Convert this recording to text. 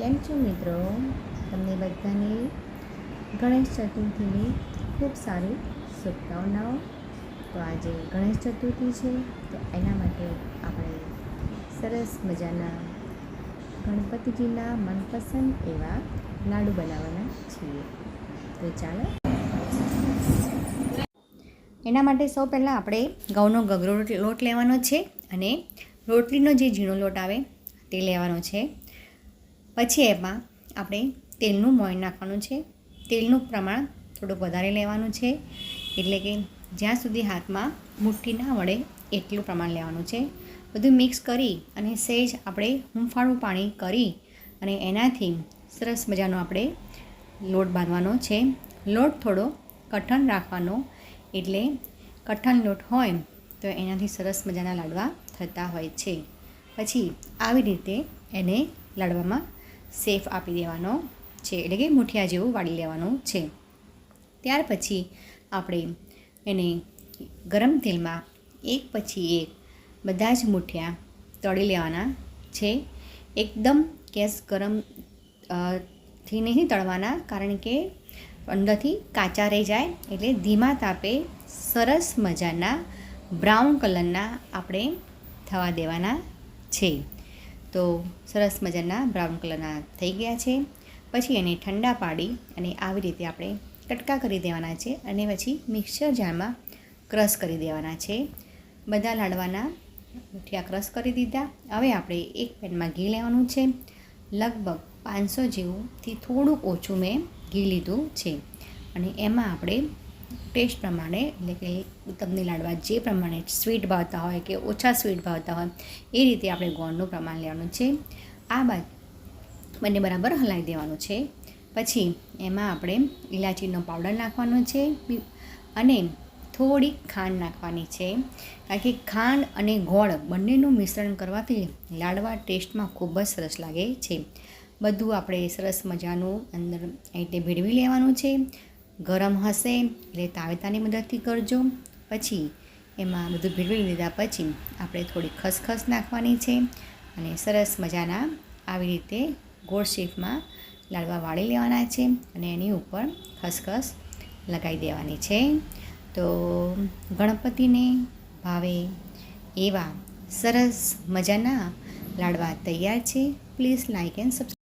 કેમ છો મિત્રો? તમને બધાને ગણેશ ચતુર્થીની ખૂબ સારી શુભકામનાઓ. તો આજે ગણેશ ચતુર્થી છે, તો એના માટે આપણે સરસ મજાના ગણપતિજીના મનપસંદ એવા લાડુ બનાવવાના છીએ. તો ચાલો. એના માટે સૌ પહેલાં આપણે ઘઉંનો ગગરો લોટ લેવાનો છે અને રોટલીનો જે ઝીણો લોટ આવે તે લેવાનો છે. પછી એમાં આપણે તેલનું મોઈન નાખવાનું છે. તેલનું પ્રમાણ થોડુંક વધારે લેવાનું છે. એટલે કે જ્યાં સુધી હાથમાં મુઠ્ઠી ના વળે એટલું પ્રમાણ લેવાનું છે. બધું મિક્સ કરી અને સહેજ આપણે હૂંફાળું પાણી કરી અને એનાથી સરસ મજાનો આપણે લોટ બાંધવાનો છે. લોટ થોડો કઠણ રાખવાનો, એટલે કઠણ લોટ હોય તો એનાથી સરસ મજાના લાડવા થતા હોય છે. પછી આવી રીતે એને લાડવામાં સેફ આપી દેવાનો છે, એટલે કે મુઠિયા જેવું વાળી લેવાનું છે. ત્યાર પછી આપણે એને ગરમ તેલમાં એક પછી એક બધા જ મુઠિયા તળી લેવાના છે. એકદમ ગેસ ગરમથી નહીં તળવાના, કારણ કે અંદરથી કાચા રહી જાય, એટલે ધીમા તાપે સરસ મજાના બ્રાઉન કલરના આપણે થવા દેવાના છે. તો સરસ મજાના બ્રાઉન કલરના થઈ ગયા છે. પછી એને ઠંડા પાડી અને આવી રીતે આપણે કટકા કરી દેવાના છે અને પછી મિક્સર જારમાં ક્રશ કરી દેવાના છે. બધા લાડવાના મુઠિયા ક્રશ કરી દીધા. હવે આપણે એક પેનમાં ઘી લેવાનું છે. લગભગ પાંચસો જેવુંથી થોડુંક ઓછું મેં ઘી લીધું છે. અને એમાં આપણે ટેસ્ટ પ્રમાણે, એટલે કે તમને લાડવા જે પ્રમાણે સ્વીટ ભાવતા હોય કે ઓછા સ્વીટ ભાવતા હોય, એ રીતે આપણે ગોળનું પ્રમાણ લેવાનું છે. આ બાદ બંને બરાબર હલાવી દેવાનું છે. પછી એમાં આપણે ઇલાચીનો પાવડર નાખવાનો છે અને થોડી ખાંડ નાખવાની છે. કારણ કે ખાંડ અને ગોળ બંનેનું મિશ્રણ કરવાથી લાડવા ટેસ્ટમાં ખૂબ જ સરસ લાગે છે. બધું આપણે સરસ મજાનું અંદર રીતે ભેળવી લેવાનું છે. ગરમ હશે એટલે તાવેતાની મદદથી કરજો. પછી એમાં બધું ભેળવી લીધા પછી આપણે થોડી ખસખસ નાખવાની છે અને સરસ મજાના આવી રીતે ગોળ શેપમાં લાડવા વાળી લેવાના છે અને એની ઉપર ખસખસ લગાવી દેવાની છે. તો ગણપતિને ભાવે એવા સરસ મજાના લાડવા તૈયાર છે. Please like and subscribe